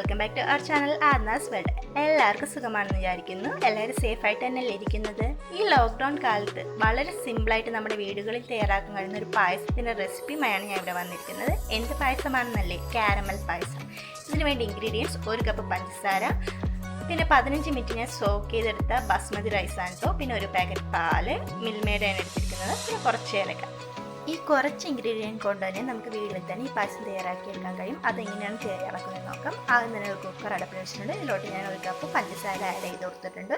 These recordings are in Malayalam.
Welcome back to our channel ആർനാസ് world എല്ലാവർക്കും സുഖമാണെന്ന് വിചാരിക്കുന്നു. എല്ലാവരും സേഫ് ആയിട്ട് തന്നെയല്ലേ ഇരിക്കുന്നത്. ഈ ലോക്ക്ഡൗൺ കാലത്ത് വളരെ സിമ്പിളായിട്ട് നമ്മുടെ വീടുകളിൽ തയ്യാറാക്കാൻ കഴിയുന്ന ഒരു പായസത്തിന്റെ റെസിപ്പിയുമായാണ് ഞാൻ ഇവിടെ വന്നിരിക്കുന്നത്. എന്ത് പായസമാണെന്നല്ലേ? കാരമൽ പായസം. ഇതിന് വേണ്ടി ഇൻഗ്രീഡിയൻസ് ഒരു കപ്പ് പഞ്ചസാര പിന്നെ പതിനഞ്ച് മിനിറ്റ് ഞാൻ സോക്ക് ചെയ്തെടുത്ത ബസ്മതി റൈസാണ് കേട്ടോ പിന്നെ ഒരു പാക്കറ്റ് പാൽ മിൽമേഡാണ് എടുത്തിരിക്കുന്നത്. പിന്നെ കുറച്ച് ഏലക്ക. ഈ കുറച്ച് ഇൻഗ്രീഡിയന്റ് കൊണ്ട് തന്നെ നമുക്ക് വീട്ടിൽ തന്നെ ഈ പായസം തയ്യാറാക്കിയെടുക്കാൻ കഴിയും. അതെങ്ങനെയാണ് തയ്യാറാക്കുന്നത് നോക്കാം. ആദ്യം തന്നെ ഒരു കുക്കർ അടപ്പിൽ വെച്ചിട്ടുണ്ട്. ഇതിലോട്ട് ഞാൻ ഒരു കപ്പ് പഞ്ചസാര ആഡ് ചെയ്ത് കൊടുത്തിട്ടുണ്ട്.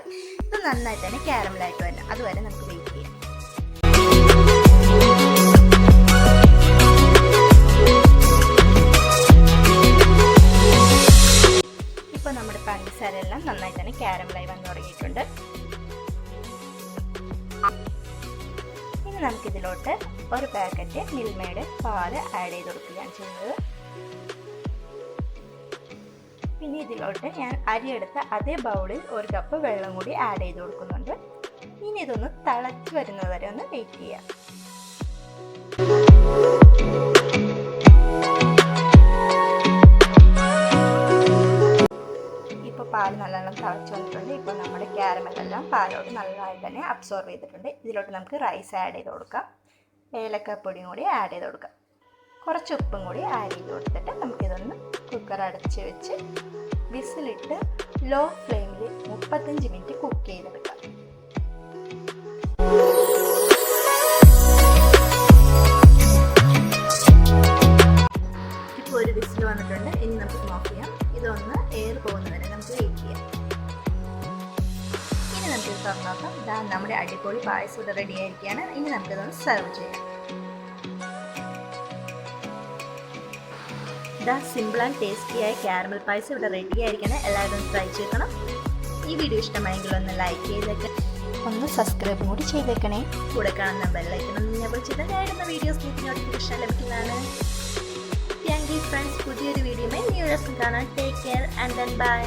ഇത് നന്നായി തന്നെ ക്യാരമലായിട്ട് വരണം. അതുവരെ നമുക്ക് വെയിറ്റ് ചെയ്യാം. ഇപ്പോൾ നമ്മുടെ പഞ്ചസാര എല്ലാം നന്നായി തന്നെ ക്യാരമലായി വന്നു തുടങ്ങിയിട്ടുണ്ട്. ഇനി നമുക്കിതിലോട്ട് ഒരു പാക്കറ്റ് മിൽമയുടെ പാൽ ആഡ് ചെയ്ത് കൊടുക്കുകയാണ് ചെയ്യുന്നത്. പിന്നെ ഇതിലോട്ട് ഞാൻ അരിയെടുത്ത അതേ ബൗളിൽ ഒരു കപ്പ് വെള്ളം കൂടി ആഡ് ചെയ്ത് കൊടുക്കുന്നുണ്ട്. ഇനി ഇതൊന്ന് തിളച്ച് വരുന്നത് വരെ ഒന്ന് വെയിറ്റ് ചെയ്യാം. ഇപ്പോൾ പാൽ നല്ലോണം തിളച്ച് വന്നിട്ടുണ്ട്. ഇപ്പോൾ നമ്മുടെ ക്യാരമലെല്ലാം പാലോട് നല്ലതായി തന്നെ അബ്സോർവ് ചെയ്തിട്ടുണ്ട്. ഇതിലോട്ട് നമുക്ക് റൈസ് ആഡ് ചെയ്ത് കൊടുക്കാം. ഏലക്കപ്പൊടിയും കൂടി ആഡ് ചെയ്ത് കൊടുക്കാം കുറച്ച് ഉപ്പും കൂടി ആഡ് ചെയ്ത് കൊടുത്തിട്ട് നമുക്കിതൊന്ന് കുക്കർ അടച്ച് വെച്ച് വിസിലിട്ട് ലോ ഫ്ലെയിമിൽ മുപ്പത്തഞ്ച് മിനിറ്റ് കുക്ക് ചെയ്തെടുക്കാം. ഇപ്പോൾ ഒരു വിസിൽ വന്നിട്ടുണ്ട്. ഇനി നമുക്ക് നോക്കിയാൽ ഇതൊന്ന് എയർ പോകുന്നവരെ നമുക്ക് തുറന്നു നോക്കാം ഇതാ നമ്മുടെ അടിപൊളി പായസം ഇവിടെ റെഡി ആയിരിക്കുകയാണ്. ഇനി നമുക്കിതൊന്ന് സെർവ് ചെയ്യാം. ഇതാ സിമ്പിൾ ആൻഡ് ടേസ്റ്റിയായ ക്യാരമൽ പായസം ഇവിടെ റെഡി ആയിരിക്കണം എല്ലാവരും ഒന്ന് ട്രൈ ചെയ്യണം ഈ വീഡിയോ ഇഷ്ടമായെങ്കിൽ ഒന്ന് ലൈക്ക് ചെയ്തേക്ക്. ഒന്ന് സബ്സ്ക്രൈബ് കൂടി ചെയ്തേക്കണേ. കൂടെ കാണുന്ന ഞാൻ വിളിച്ചിട്ട് ഞാൻ ഇടുന്ന വീഡിയോസ് നോട്ടിഫിക്കേഷൻ ലഭിക്കുന്നതാണ്. താങ്ക് യു ഫ്രണ്ട്സ് പുതിയൊരു വീഡിയോയിൽ ന്യൂ ഇയേഴ്സും കാണാൻ ടേക്ക് കെയർ ആൻഡ് ബൈ